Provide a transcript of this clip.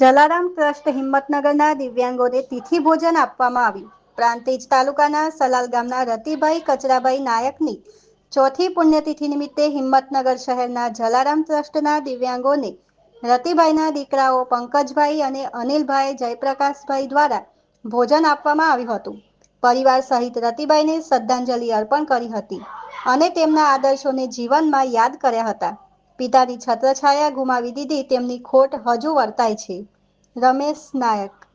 Jalaram trust હિંમતનગરના દિવ્યાંગોને તિથિ ભોજન આપવામાં આવ્યું. પ્રાંતિજ તાલુકાના સલાલ ગામના રતિભાઈ કચરાભાઈ નાયકની ચોથી પુણ્યતિથિ નિમિત્તે હિંમતનગર શહેરના જલારામ ટ્રસ્ટના દિવ્યાંગોને રતિભાઈના દીકરાઓ પંકજભાઈ અને અનિલભાઈ જયપ્રકાશભાઈ દ્વારા ભોજન આપવામાં આવ્યું હતું. પરિવાર સહિત રતિભાઈને શ્રદ્ધાંજલિ અર્પણ કરી હતી અને તેમના આદર્શોને જીવનમાં યાદ કર્યા હતા. પિતાની છત્રછાયા ગુમાવી દીધી તેમની ખોટ હજુ વર્તાય છે. રમેશ નાયક